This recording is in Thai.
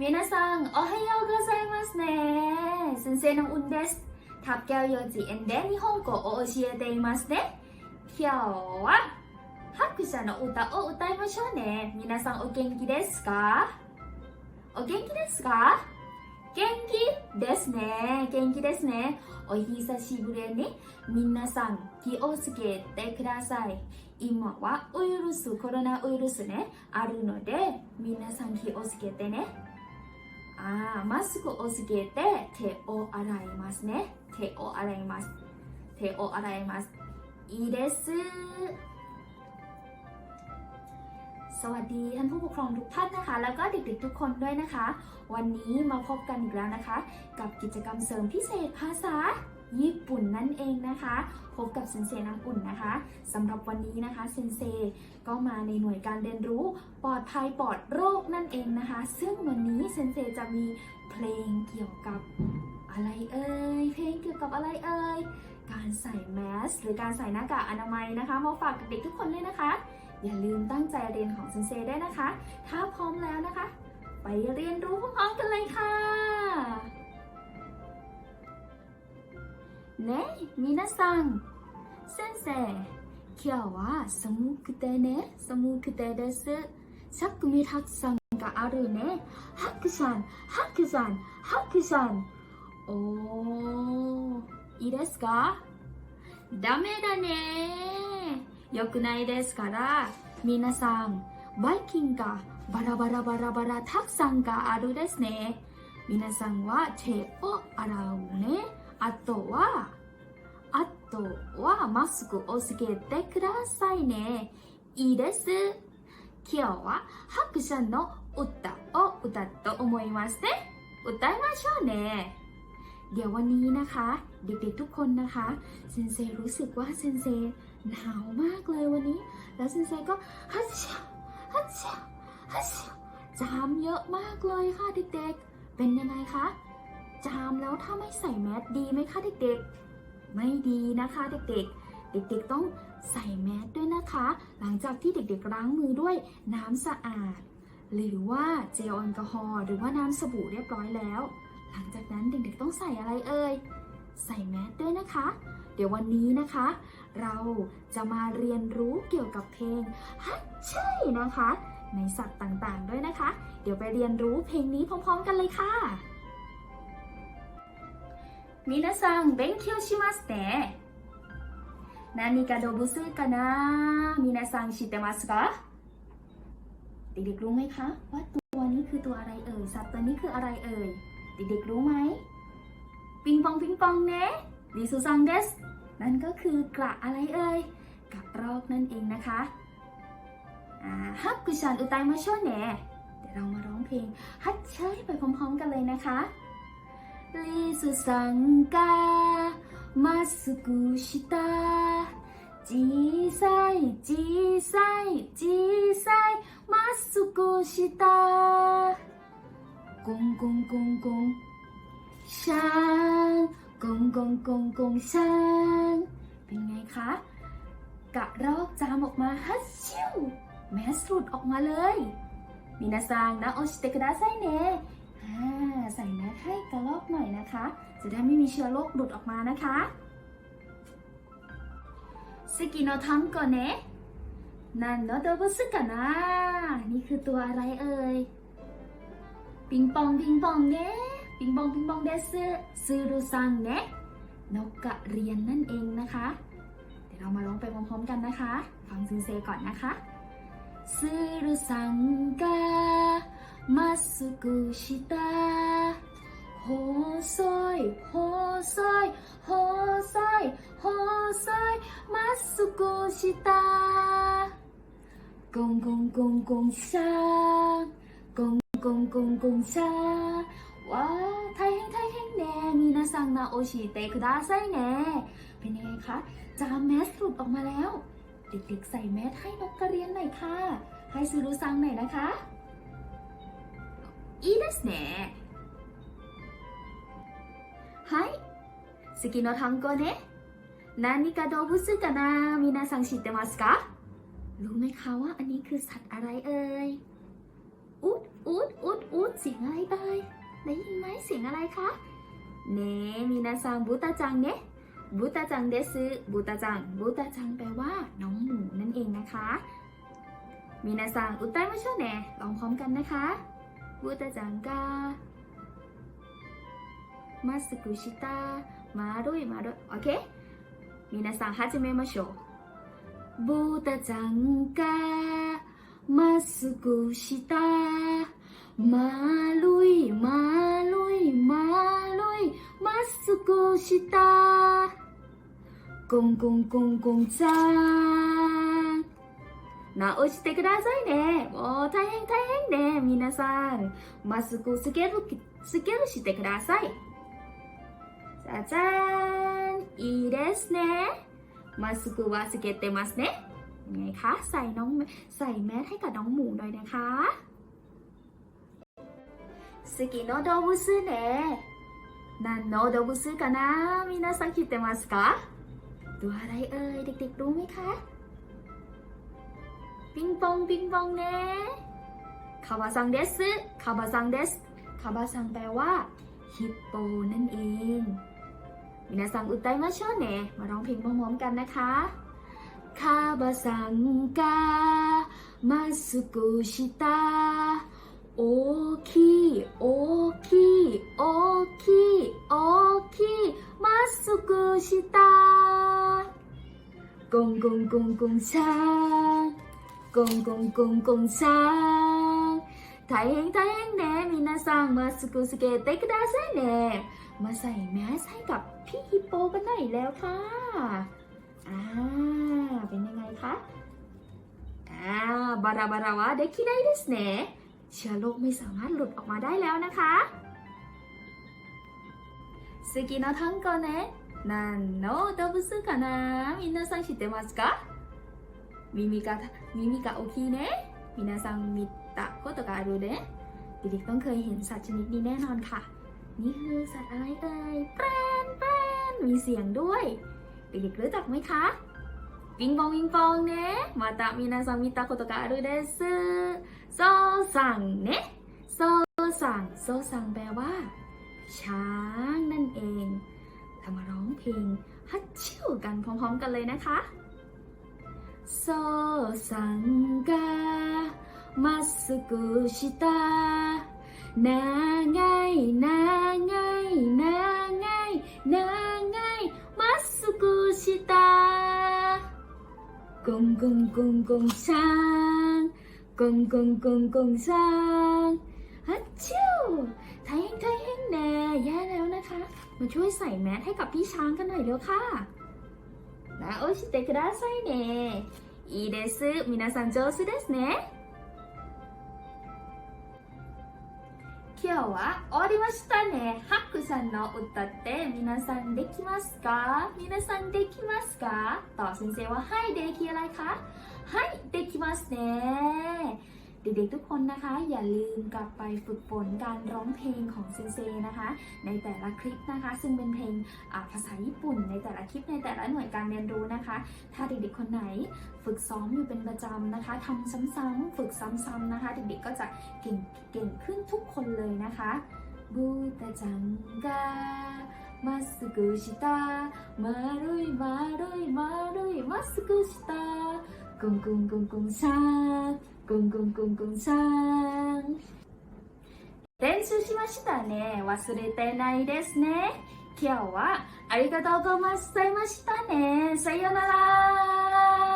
皆さん、おはようございますね。先生の運です。タッケオ幼稚園で日本語を教えていますね。今日は拍手の歌を歌いましょうね。皆さんお元気ですか？お元気ですか？元気ですね。元気ですね。お久しぶりに皆さん気をつけてください。今はウイルス、コロナウイルスね、あるので皆さん気をつけてね。 อ่ามาสกุโอสเกเตเทโออะไรมัสเนะเทโออะไรมัสเทโออะไรมัสอีเดสสวัสดีท่านผู้ปกครองทุกท่านนะคะ แล้วก็เด็กๆทุกคนด้วยนะคะ วันนี้มาพบกันอีกแล้วนะคะ กับกิจกรรมเสริมพิเศษภาษา ญี่ปุ่นนั่นเองนะคะ พบกับเซนเซน้ำอุ่นนะคะสำหรับวันนี้นะคะเซนเซก็มาในหน่วยการเรียนรู้ปลอดภัยปลอดโรคนั่นเองนะคะ ซึ่งวันนี้เซนเซจะมีเพลงเกี่ยวกับอะไรเอ่ยเพลงเกี่ยวกับอะไรเอ่ยการใส่แมสหรือการใส่หน้ากากอนามัยนะคะมาฝากเด็กทุกคนเลยนะคะ อย่าลืมตั้งใจเรียนของเซนเซได้นะคะ ถ้าพร้อมแล้วนะคะ ไปเรียนรู้พร้อมๆกันเลยค่ะ ね皆さん。先生今日は寒くてね寒くてです。さっくみたくさんがあるね。拍手拍手拍手おーいいですか？ダメだね。良くないですから皆さんバイキンがバラバラバラバラたくさんがあるですね。皆さんは手を洗うね。あとはあとはマスクをつけてくださいねいいです今日は拍手の歌を歌と思いますね歌いましょうねเดี๋ยววันนี้นะคะ เด็กๆทุกคนนะคะเซนเซรู้สึกว่าเซนเซหนาวมากเลยวันนี้ แล้วเซนเซก็ฮัชชาฮัชชาฮัชชาจามเยอะมากเลยค่ะเด็กๆ เป็นยังไงคะ จามแล้วถ้าไม่ใส่แมสดีไหมคะเด็กๆ ไม่ดีนะคะเด็กๆ เด็กๆต้องใส่แมสด้วยนะคะ หลังจากที่เด็กๆล้างมือด้วยน้ำสะอาด หรือว่าเจลแอลกอฮอล์หรือว่าน้ำสบู่เรียบร้อยแล้ว หลังจากนั้นเด็กๆต้องใส่อะไรเอ่ยใส่แมสด้วยนะคะ เดี๋ยววันนี้นะคะ เราจะมาเรียนรู้เกี่ยวกับเพลงฮัทใช่นะคะ ในสัตว์ต่างๆด้วยนะคะ เดี๋ยวไปเรียนรู้เพลงนี้พร้อม ๆ กันเลยค่ะ 皆さん勉強しますね何か動物かな皆さん知ってますかเด็กๆรู้ไหมคะว่าตัวนี้คือตัวอะไรเอ่ยสัตว์ตัวนี้คืออะไรเอ่ยเด็กๆรู้ไหมปิงปองปิงปองเนะลิซูซังเดสนั่นก็คือกระอะไรเอ่ยกับรอกนั่นเองนะคะอ่าฮักกุชันอุตัยมาโชเนะเดี๋ยวเรามาร้องเพลงฮัทเชยไปพร้อมๆกันเลยนะคะ ลิซูซังกามาสกุชิตาจีไซจีไซจีไซมาสกุชิตากงกงกงกงช้างกงกงกงกงช้างเป็นไงคะกะรอกจามออกมาฮัชชิวแมสหลุดออกมาเลยมินาซังนะโอชิเตกุดาไซเนะอ่ ใส่แมสให้กระรอกหน่อยนะคะ จะได้ไม่มีเชื้อโรคหลุดออกมานะคะสกิโนทังโกเนะนันโนโดบุสึกะนะนี่คือตัวอะไรเอ่ยปิงปองปิงปองเนะปิงปองปิงปองเดซึซูรุซังเนะนกกระเรียนนั่นเองนะคะ เดี๋ยวเรามาร้องไปพร้อมๆกันนะคะ ฟังซินเซก่อนนะคะซูรุซังกา มาสุกุชิตาโฮโซยโฮโซยโฮโซยโฮโซยมาสุกุชิตากงกงกงชากงกงกงชาว้าวไทยแห้งไทยแห้งแน่มีนาซังนาโอชิเตคุดาไซแน่เป็นยังไงคะจามแมสหลุดออกมาแล้ว เด็กๆใส่แมสให้นกกระเรียนหน่อยค่ะ ให้ซูรุซังหน่อยนะคะ いいですねはい次の単語ね何か動物かな皆さん知ってますかรู้ไหมคะว่าอันนี้คือสัตว์อะไรเอ่ยอุดอุ อูดอูดอูดเสียงอะไรเอ่ยได้ยินไหมเสียงอะไรคะเนมีนาซังบูตาจังเนะบูตาจังเดซึบูตาจังบูตาจังแปลว่าน้องหมูนั่นเองนะคะมีนาซังอุตไตมาชเนะลองพร้อมกันนะคะ ブタゃんがマスクした丸い丸 OK 皆さん始めましょうブタゃんがマスクした丸い丸い丸いマスクしたゴンゴンゴンゴンさ直してくださいね。もう大変大変ね、皆さん。マスクつける、つけるしてください。じゃじゃーん。いいですね。マスクはつけてますね。ไงคะใส่น้องใส่แมสให้กับน้องหมูหน่อยนะคะสกิโนโดบุสึเนะนันโนโดบุสึかなみなさんคิดเตมัสกะตัวอะไรเอ่ยเด็กๆรู้ไหมคะ ปิงปองปิงปองเน่คาบาซังเดสคาบาซังเดสคาบาซังแปลว่าฮิปโปนั่นเองมินาซังอุตไตมาเชอเน่มาร้องเพลงพร้อมๆกันนะคะคาบาซังกามาสุกุชิตาโอคิโอคิโอคิโอคิมาสุกุชิตากงกงกงกงชา んゴンゴンゴンゴンさん大変大変ね皆さんマスクつけてくださいねมาใส่แมสให้กับพี่ฮิปโปกันหน่อยแล้วค่ะ อ่า เป็นยังไงคะ อ่า บาราบาราวะเด็กที่ได้ですねเชื้อโรคไม่สามารถหลุดออกมาได้แล้วนะคะ好きな単語ね何の動物かな皆さん知ってますか 耳が耳が大きいね皆さん見たことがあるねเด็กๆต้องเคยเห็นสัตว์ชนิดนี้แน่นอนค่ะ นี่คือสัตว์อะไรเอ่ยแปรนแปรนมีเสียงด้วย เด็กๆรู้จักไหมคะปิงปองปิงปองเนะมาตามินาซังมิตาโคโตกะอารุเดสโซซังเนะโซซังโซซังแปลว่า ช้างนั่นเองเรามาร้องเพลงฮัตชิวกันพร้อมๆกันเลยนะคะ โซซังกามัสกุชิตานาไงนาไงนาไงนาไงมัสกุชิตากงกงกงกงช้างกงกงกงกงช้างฮัจชิวไทยเฮงไทยเฮงแน่แย่แล้วนะคะ มาช่วยใส่แมสให้กับพี่ช้างกันหน่อยเร็วค่ะ 直してくださいね。いいです。皆さん上手ですね。今日は終わりましたね。ハックさんの歌って皆さんできますか？皆さんできますか？と先生ははいできないか？はいできますね。 เด็กๆทุกคนนะคะ อย่าลืมกลับไปฝึกฝนการร้องเพลงของเซนเซนะคะ ในแต่ละคลิปนะคะ ซึ่งเป็นเพลงภาษาญี่ปุ่น ในแต่ละคลิปในแต่ละหน่วยการเรียนรู้นะคะ ถ้าเด็กๆคนไหนฝึกซ้อมอยู่เป็นประจำนะคะทำซ้ำๆฝึกซ้ำๆนะคะ เด็กๆก็จะเก่งเก่งขึ้นทุกคนเลยนะคะบูตาจังกามาสกุชิตามารุยมารุยมารุยมาสกุชิตากงก ぐんぐんぐんぐんさん練習しましたね忘れてないですね今日はありがとうございましたねさようなら